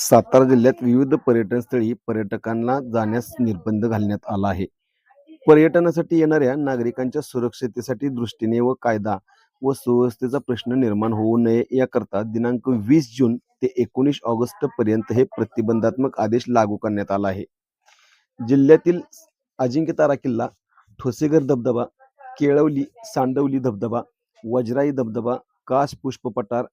सातारा जिल्ह्यात विविध पर्यटनस्थळी पर्यटकांना जाण्यास निर्बंध घालण्यात आला आहे. पर्यटनासाठी येणाऱ्या नागरिकांच्या सुरक्षितेसाठी दृष्टीने व कायदा व सुव्यवस्थेचा प्रश्न निर्माण होऊ नये याकरता दिनांक वीस जून ते एकोणीस ऑगस्ट पर्यंत हे प्रतिबंधात्मक आदेश लागू करण्यात आला आहे. जिल्ह्यातील अजिंक्य तारा किल्ला ठोसेघर धबधबा केळवली सांडवली धबधबा वजराई धबधबा कास पुष्प पठार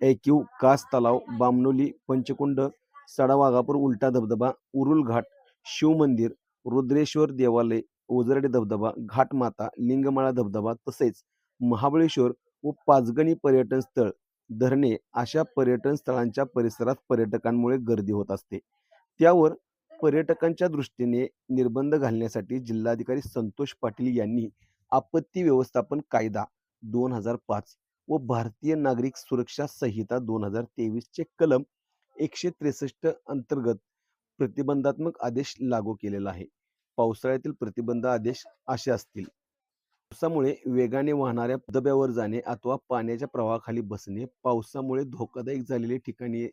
एक्यू कास तलाव बामनोली पंचकुंड सडावाघापूर उलटा धबधबा उरुल घाट शिवमंदिर रुद्रेश्वर देवालय ओझरडे धबधबा घाटमाता लिंगमाळा धबधबा तसेच महाबळेश्वर व पाचगणी पर्यटन स्थळ धरणे अशा पर्यटन स्थळांच्या परिसरात पर्यटकांमुळे गर्दी होत असते. त्यावर पर्यटकांच्या दृष्टीने निर्बंध घालण्यासाठी जिल्हाधिकारी संतोष पाटील यांनी आपत्ती व्यवस्थापन कायदा दोन हजार पाच व भारतीय नागरिक सुरक्षा संहिता दोन हजार तेवीसचे कलम एकशे त्रेसष्ट अंतर्गत प्रतिबंधात्मक आदेश लागू केलेला आहे. पावसाळ्यातील प्रतिबंध आदेश असे असतील. पावसामुळे वेगाने वाहणाऱ्या धबधब्यावर जाणे अथवा पाण्याच्या प्रवाहाखाली बसणे पावसामुळे धोकादायक झालेले ठिकाणी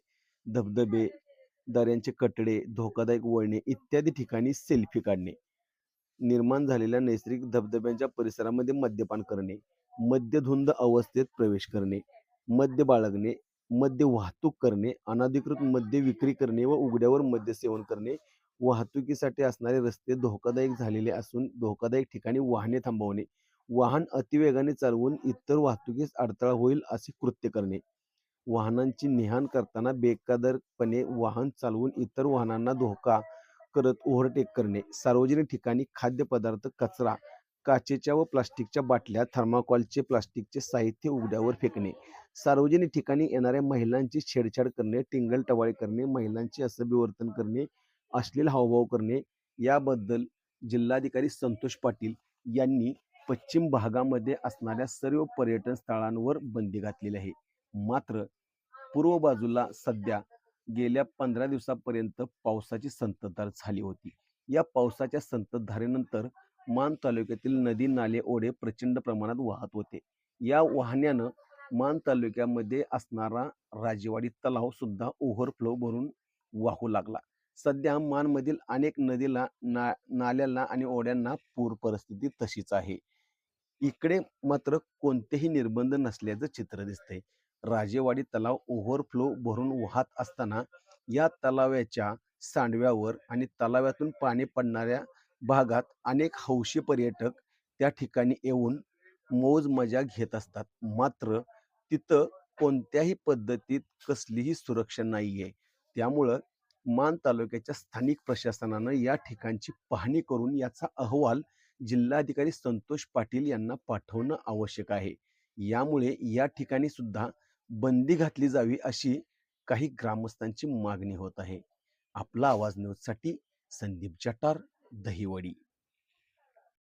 धबधबे दऱ्यांचे कटडे धोकादायक वळणे इत्यादी ठिकाणी सेल्फी काढणे निर्माण झालेल्या नैसर्गिक धबधब्यांच्या परिसरामध्ये मद्यपान करणे मद्यधुंद अवस्थेत प्रवेश करणे मद्य बाळगणे मद्य वाहतूक करणे अनधिकृत मद्य विक्री करणे व उघड्यावर मद्य सेवन करणे वाहतुकीसाठी असणारे रस्ते धोकादायक झालेले असून धोकादायक ठिकाणी वाहने थांबवणे वाहन अतिवेगाने चालवून इतर वाहतुकीस अडथळा होईल असे कृत्य करणे. वाहनांची नेहाण करताना बेकादरपणे वाहन चालवून इतर वाहनांना धोका करत ओव्हरटेक करणे सार्वजनिक ठिकाणी खाद्यपदार्थ कचरा काचेच्या व प्लास्टिकच्या बाटल्या थर्माकॉलचे प्लास्टिकचे साहित्य उघड्यावर फेकणे. सार्वजनिक ठिकाणी येणाऱ्या महिलांची छेडछाड करणे टिंगल टवाळी करणे महिलांचे असभ्य वर्तन करणे अश्लील हावभाव करणे याबद्दल जिल्हाधिकारी संतोष पाटील यांनी पश्चिम भागामध्ये असणाऱ्या सर्व पर्यटन स्थळांवर बंदी घातलेली आहे. मात्र पूर्व बाजूला सध्या गेल्या पंधरा दिवसापर्यंत पावसाची संततधार झाली होती. या पावसाच्या संततधारेनंतर मान तालुक्यातील नदी नाले ओढे प्रचंड प्रमाणात वाहत होते. या वाहण्यानं मान तालुक्यामध्ये असणारा राजेवाडी तलाव सुद्धा ओव्हरफ्लो भरून वाहू लागला. सध्या मानमधील अनेक नदीला ना नाल्याला आणि ओढ्यांना पूर परिस्थिती तशीच आहे. इकडे मात्र कोणतेही निर्बंध नसल्याचं चित्र दिसते राजेवाडी तलाव ओव्हरफ्लो भरून वाहत असताना या तलावाच्या सांडव्यावर आणि तलावातून पाणी पडणाऱ्या भागात अनेक हौशी पर्यटक त्या ठिकाणी येऊन मौज मजा घेत असतात. मात्र तिथं कोणत्याही पद्धतीत कसलीही सुरक्षा नाही आहे त्यामुळं मान तालुक्याच्या स्थानिक प्रशासनानं या ठिकाणची पाहणी करून याचा अहवाल जिल्हाधिकारी संतोष पाटील यांना पाठवणं आवश्यक आहे. यामुळे या ठिकाणी सुद्धा बंदी घातली जावी अशी काही ग्रामस्थांची मागणी होत आहे. आपला आवाज न्यूजसाठी संदीप जटार दहिवडी